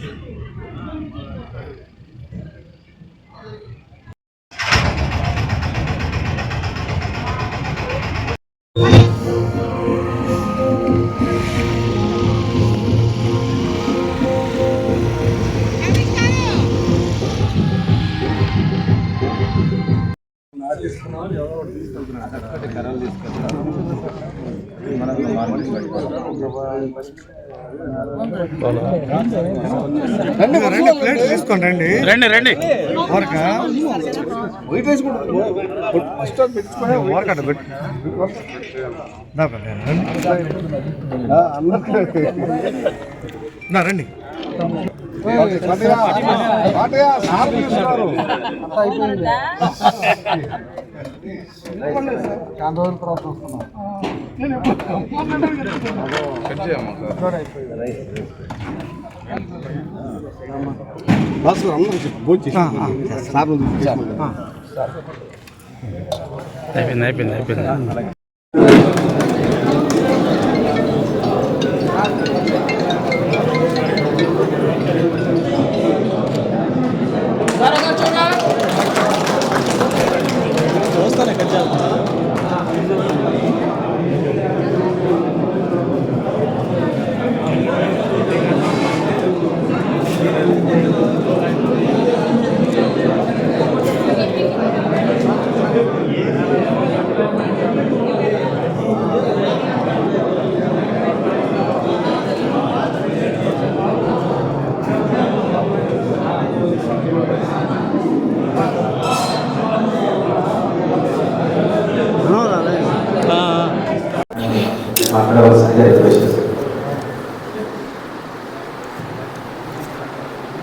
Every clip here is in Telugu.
Thank you. రండి రండి ప్లేట్ తీసుకోండి రండి. రండి రండి. ఊరక ఊరకట పెట్టు. దా పెద్ద, రండి. నా రండి. ఆ, ఆ, అయిపోయింది అయిపోయింది అయిపోయింది.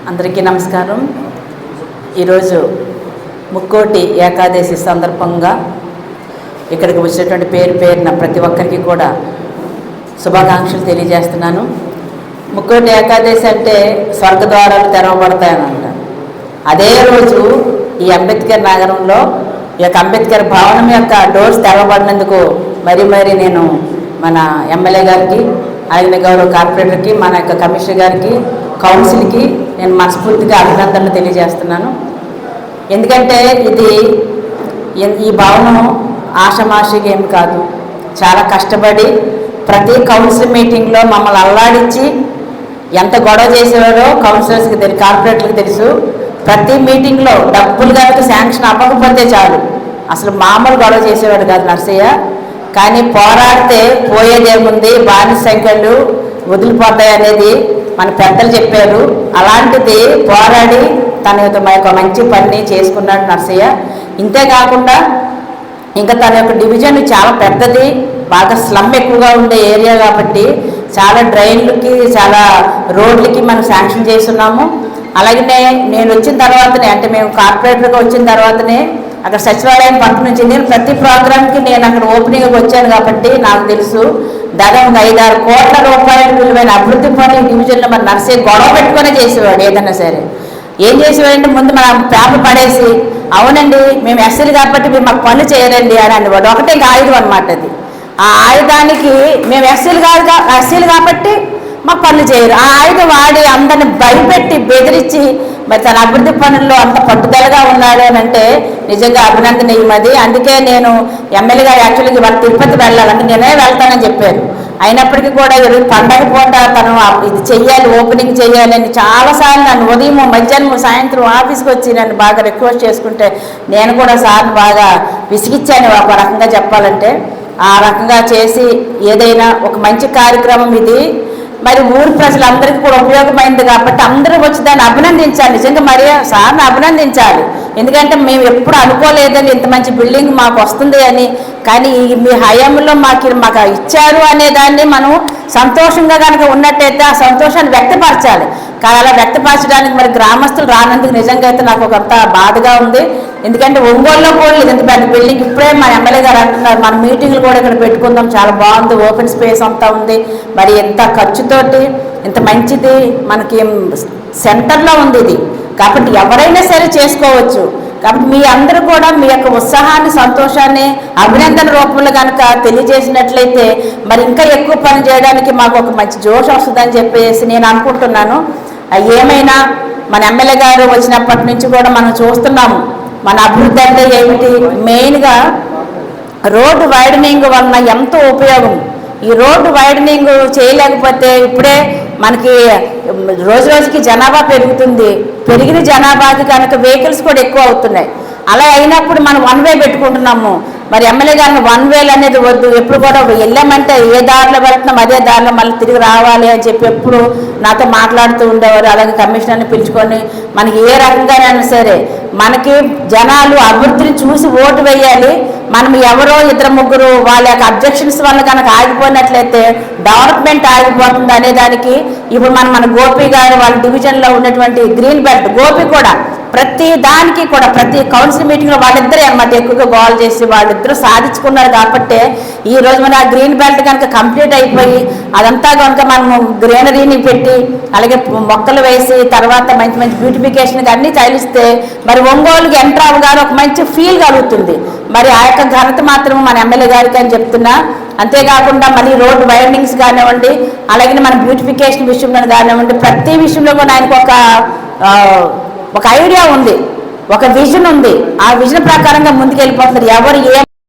అందరికీ నమస్కారం. ఈరోజు ముక్కోటి ఏకాదశి సందర్భంగా ఇక్కడికి వచ్చినటువంటి పేరు పేరున ప్రతి ఒక్కరికి కూడా శుభాకాంక్షలు తెలియజేస్తున్నాను. ముక్కోటి ఏకాదశి అంటే స్వర్గద్వారాలు తెరవబడతాయని అంటారు అదే రోజు ఈ అంబేద్కర్ నగరంలో ఈ యొక్క అంబేద్కర్ భవనం యొక్క డోర్స్ తెరవబడినందుకు మరీ మరీ నేను మన ఎమ్మెల్యే గారికి ఆయన గౌరవ కార్పొరేటర్కి మన యొక్క కమిషనర్ గారికి కౌన్సిల్కి నేను మనస్ఫూర్తిగా అభినందనలు తెలియజేస్తున్నాను. ఎందుకంటే ఇది ఈ భవనం ఆషమాషిగా ఏమి కాదు. చాలా కష్టపడి ప్రతి కౌన్సిల్ మీటింగ్లో మమ్మల్ని అల్లాడించి ఎంత గొడవ చేసేవారో కౌన్సిలర్స్కి తెలుసు కార్పొరేటర్కి తెలుసు. ప్రతి మీటింగ్లో డబ్బులు కనుక శాంక్షన్ అవ్వకపోతే చాలు. అసలు మామూలు గొడవ చేసేవాడు కాదు నర్సయ్య. కానీ పోరాడితే పోయేదేముంది? బానిస సంఖ్యలు వదిలిపోతాయి అనేది మన పెద్దలు చెప్పారు. అలాంటిది పోరాడి తన యొక్క మా యొక్క మంచి పని చేసుకున్నాడు నర్సయ్య. ఇంతేకాకుండా ఇంకా తన యొక్క డివిజన్ చాలా పెద్దది బాగా స్లమ్ ఎక్కువగా ఉండే ఏరియా కాబట్టి చాలా డ్రైన్లకి చాలా రోడ్లకి మనం శాంక్షన్ చేస్తున్నాము. అలాగనే నేను వచ్చిన తర్వాతనే అంటే మేము కార్పొరేటర్గా వచ్చిన తర్వాతనే అక్కడ సచివాలయం పంపిణీ నేను ప్రతి ప్రోగ్రామ్కి నేను అక్కడ ఓపెనింగ్కి వచ్చాను కాబట్టి నాకు తెలుసు. దాదాపు ఐదారు కోట్ల రూపాయల విలువైన అభివృద్ధి పనులు డివిజన్లో మన నర్సే గొడవ పెట్టుకునే చేసేవాడు ఏదన్నా సరే. ఏం చేసేవాడంటే ముందు మన పేపర్ పడేసి అవునండి మేము ఎస్సీలు కాబట్టి మేము మాకు పనులు చేయరండి అని అనేవాడు. ఒకటే ఆయుధం అనమాట అది. ఆ ఆయుధానికి మేము ఎస్సీలు కాదు కా- ఎస్సీలు కాబట్టి మాకు పనులు చేయరు. ఆ ఆయుధం వాడి అందరిని భయపెట్టి బెదిరించి మరి తన అభివృద్ధి పనుల్లో అంత పట్టుదలగా ఉన్నాడు అని అంటే నిజంగా అభినందనీయమది అందుకే నేను ఎమ్మెల్యేగా యాక్చువల్గా ఇవాళ తిరుపతి వెళ్ళాలంటే నేనే వెళ్తానని చెప్పారు. అయినప్పటికీ కూడా పండగ పూట తను ఇది చెయ్యాలి ఓపెనింగ్ చేయాలి అని చాలాసార్లు నన్ను ఉదయం మధ్యాహ్నం సాయంత్రం ఆఫీస్కి వచ్చి నన్ను బాగా రిక్వెస్ట్ చేసుకుంటే నేను కూడా సార్ని బాగా విసిగిచ్చాను. ఒక రకంగా చెప్పాలంటే ఆ రకంగా చేసి ఏదైనా ఒక మంచి కార్యక్రమం ఇది మరి ఊరి ప్రజలందరికీ కూడా ఉపయోగమైంది కాబట్టి అందరూ వచ్చి దాన్ని అభినందించాలి. నిజంగా మరి సార్ని అభినందించాలి. ఎందుకంటే మేము ఎప్పుడు అనుకోలేదని ఇంత మంచి బిల్డింగ్ మాకు వస్తుంది అని. కానీ మీ హయాంలో మాకు మాకు ఇచ్చారు అనే దాన్ని మనం సంతోషంగా కనుక ఉన్నట్టయితే ఆ సంతోషాన్ని వ్యక్తపరచాలి. కానీ అలా వ్యక్తపరచడానికి మరి గ్రామస్తులు రానందుకు నిజంగా అయితే నాకు కొంత బాధగా ఉంది. ఎందుకంటే ఒంగోలులో కూడా లేదు. ఎంత పెద్ద బిల్డింగ్ ఇప్పుడే మా ఎమ్మెల్యే గారు అంటున్నారు. మన మీటింగ్లు కూడా ఇక్కడ పెట్టుకుందాం. చాలా బాగుంది. ఓపెన్ స్పేస్ అంతా ఉంది. మరి ఎంత ఖర్చుతోటి ఇంత మంచిది. మనకి సెంటర్లో ఉంది ఇది. కాబట్టి ఎవరైనా సరే చేసుకోవచ్చు. కాబట్టి మీ అందరూ కూడా మీ యొక్క ఉత్సాహాన్ని సంతోషాన్ని అభినందన రూపంలో కనుక తెలియజేసినట్లయితే మరి ఇంకా ఎక్కువ పని చేయడానికి మాకు ఒక మంచి జోష్ వస్తుందని చెప్పేసి నేను అనుకుంటున్నాను. ఏమైనా మన ఎమ్మెల్యే గారు వచ్చినప్పటి నుంచి కూడా మనం చూస్తున్నాము. మన అభివృద్ధి అంటే ఏమిటి? మెయిన్గా రోడ్డు వైడనింగ్ వలన ఎంతో ఉపయోగం. ఈ రోడ్డు వైడనింగ్ చేయలేకపోతే ఇప్పుడే మనకి రోజు రోజుకి జనాభా పెరుగుతుంది. పెరిగిన జనాభాకి కనుక వెహికల్స్ కూడా ఎక్కువ అవుతున్నాయి. అలా అయినప్పుడు మనం వన్ వే పెట్టుకుంటున్నాము. మరి ఎమ్మెల్యే గారిని వన్ వేలు అనేది వద్దు. ఎప్పుడు కూడా వెళ్ళామంటే ఏ దారిలో వెళ్తున్నాం అదే దారిలో మళ్ళీ తిరిగి రావాలి అని చెప్పి ఎప్పుడు నాతో మాట్లాడుతూ ఉండేవారు. అలాగే కమిషనర్ని పిలుచుకొని మనకి ఏ రకంగానైనా సరే మనకి జనాలు అభివృద్ధిని చూసి ఓటు వేయాలి. మనం ఎవరో ఇద్దరు ముగ్గురు వాళ్ళ యొక్క అబ్జెక్షన్స్ వల్ల కనుక ఆగిపోయినట్లయితే డెవలప్మెంట్ ఆగిపోతుంది అనేదానికి ఇప్పుడు మనం మన గోపి గారు వాళ్ళ డివిజన్లో ఉన్నటువంటి గ్రీన్ బెల్ట్ గోపి కూడా ప్రతి దానికి కూడా ప్రతి కౌన్సిల్ మీటింగ్లో వాళ్ళిద్దరే అనమాట ఎక్కువగా గోల్ చేసి వాళ్ళిద్దరూ సాధించుకున్నారు కాబట్టి ఈ రోజు మన గ్రీన్ బెల్ట్ కనుక కంప్లీట్ అయిపోయి అదంతా కనుక మనము గ్రీనరీని పెట్టి అలాగే మొక్కలు వేసి తర్వాత మంచి మంచి బ్యూటిఫికేషన్ అన్ని తగిలిస్తే మరి ఒంగోలుకి ఎంటర్ అవగానే ఒక మంచి ఫీల్ కలుగుతుంది. మరి ఆ యొక్క ఘనత మాత్రం మన ఎమ్మెల్యే గారికి అని చెప్తున్నా. అంతేకాకుండా మళ్ళీ రోడ్ వైండింగ్స్ కానివ్వండి అలాగే మన బ్యూటిఫికేషన్ విషయంలో కానివ్వండి ప్రతి విషయంలో కూడా ఆయనకు ఒక ఒక ఐడియా ఉంది ఒక విజన్ ఉంది. ఆ విజన్ ప్రకారంగా ముందుకు వెళ్ళిపోతున్నారు ఎవరు ఏ